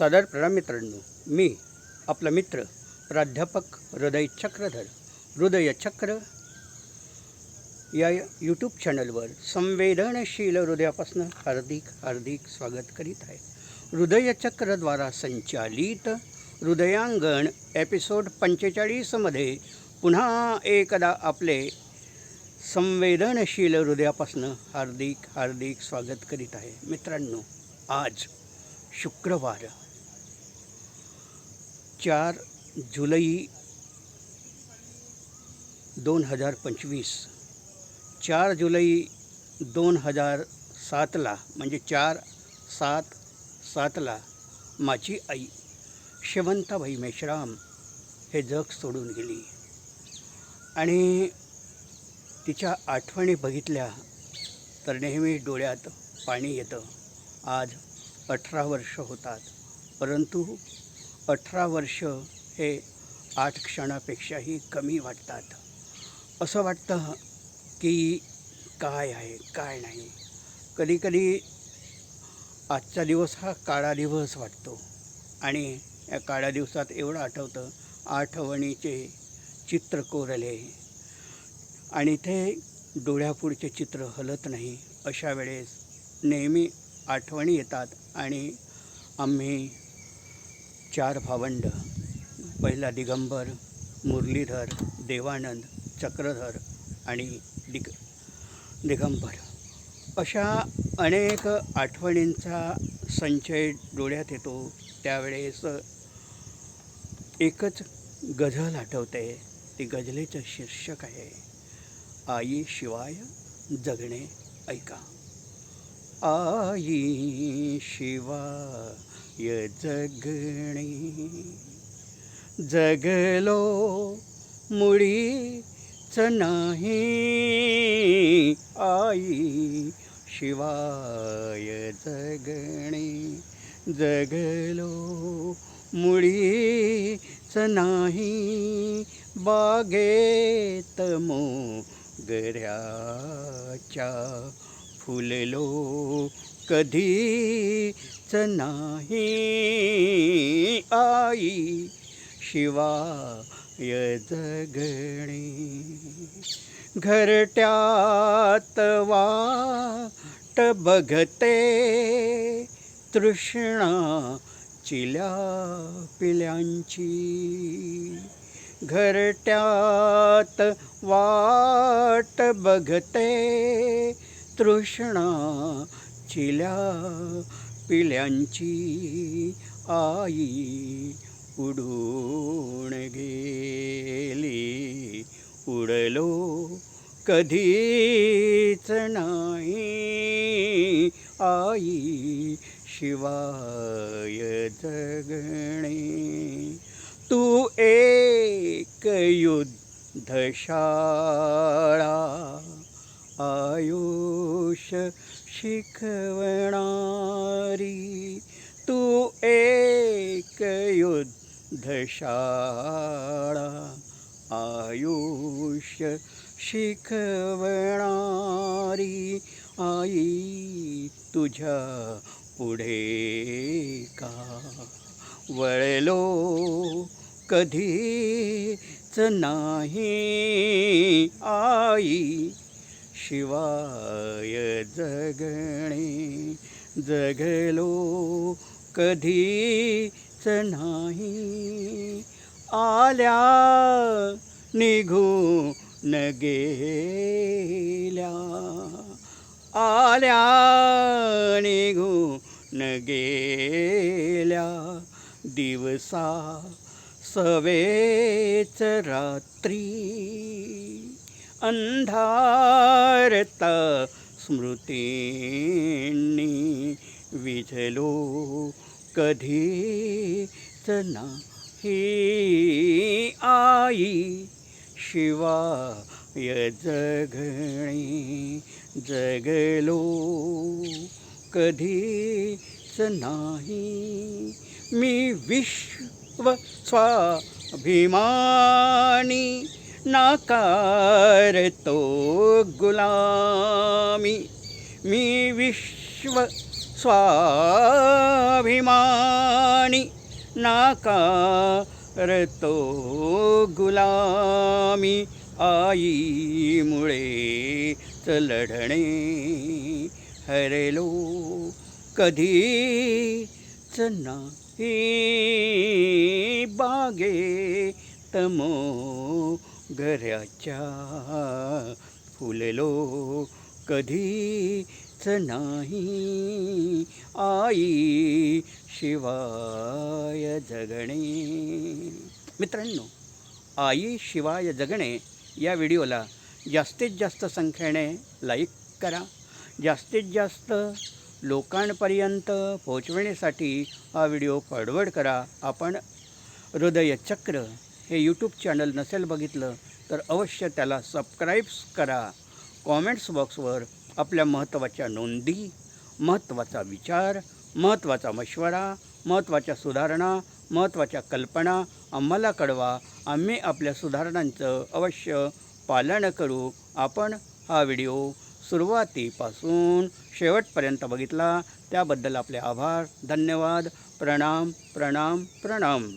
सादर प्रणाम मित्रांनो मी आपला मित्र प्राध्यापक हृदय चक्रधर हृदय चक्र या यूट्यूब चॅनलवर संवेदनशील हृदयापासून हार्दिक हार्दिक स्वागत करीत आहे. हृदयचक्रद्वारा संचालित हृदयांगण एपिसोड पंचेचाळीसमध्ये पुन्हा एकदा आपले संवेदनशील हृदयापासून हार्दिक हार्दिक स्वागत करीत आहे. मित्रांनो आज शुक्रवार चार जुलै दोन हजार पंचवीस चार जुलै दोन हजार सातला म्हणजे चार सात सातला माझी आई शेवंताबाई मेश्राम हे जग सोडून गेली. आणि तिच्या आठवणी बघितल्या तर नेहमी डोळ्यात पाणी येतं. आज अठरा वर्ष होतात परंतु अठरा वर्ष हे आठ क्षणापेक्षाही कमी वाटतात. असं वाटतं की काय आहे काय नाही. कधीकधी आजचा दिवस हा काळा दिवस वाटतो. आणि या काळ्या दिवसात एवढं आठवतं आठवणीचे चित्र कोरले आणि ते डोळ्यापुढचे चित्र हलत नाही. अशा वेळेस नेहमी आठवणी येतात आणि आम्ही चार भावंड पहिला दिगंबर मुरलीधर देवानंद चक्रधर आणि दिग दिगंबर. अशा अनेक आठवणींचा संचय डोळ्यात येतो. त्यावेळेस एकच गझल आठवते. ती गझलेचं शीर्षक आहे आई शिवाय जगणे ऐका. आई शिवा शिवाय जगणे. जगलो मुळीच नाही. आई शिवाय जगणे. जगलो मुळीच नाही. बागेत मोगऱ्याच्या फुललो कधी कोणीच नाही आई शिवाय जगणे. घरट्यात वाट बघते तृष्णा चिल्या पिल्यांची घरट्यात वाट बघते तृष्णा चिल्या पिल्यांची आई उडून गेली. उडलो कधीच नाही. आई शिवाय जगणे. तू एक युद्धशाळा आयुष शिकवणारी तू एक युद्धशाळा. आयुष शिकवणारी आई तुझ्या पुढे का? वळलो कधीच नाही आई शिवाय जगणे जगलो कधीच नाही. आल्या निघून गेल्या. आल्या निघून गेल्या. दिवसा सवेच रात्री अंधारता स्मृतींनी विझलो कधीच नाही आई. शिवाय जगणे जगलो कधीच नाही. मी विश्व स्वाभिमानी नाकारतो गुलामी। मी विश्व स्वाभिमानी। नाकारतो गुलामी। आईमुळे लढणे हरेलो। कधीच नाही बागे। तमो घराच्या फुललो कधीच नाही. आई शिवाय जगणे. मित्रांनो आई शिवाय जगणे या व्हिडिओला जास्तीत जास्त संख्येने लाईक करा. जास्तीत जास्त लोकांपर्यंत पोहोचविण्यासाठी हा व्हिडिओ फॉरवर्ड करा. आपण हृदयचक्र हे यूट्यूब चॅनल नसेल बघितलं तर अवश्य त्याला सबस्क्राईब्स करा. कॉमेंट्स बॉक्सवर आपल्या महत्त्वाच्या नोंदी महत्त्वाचा विचार महत्त्वाचा मशवरा महत्त्वाच्या सुधारणा महत्त्वाच्या कल्पना आम्हाला कळवा. आम्ही आपल्या सुधारणांचं अवश्य पालन करू. आपण हा व्हिडिओ सुरुवातीपासून शेवटपर्यंत बघितला. त्याबद्दल आपले आभार धन्यवाद. प्रणाम प्रणाम प्रणाम.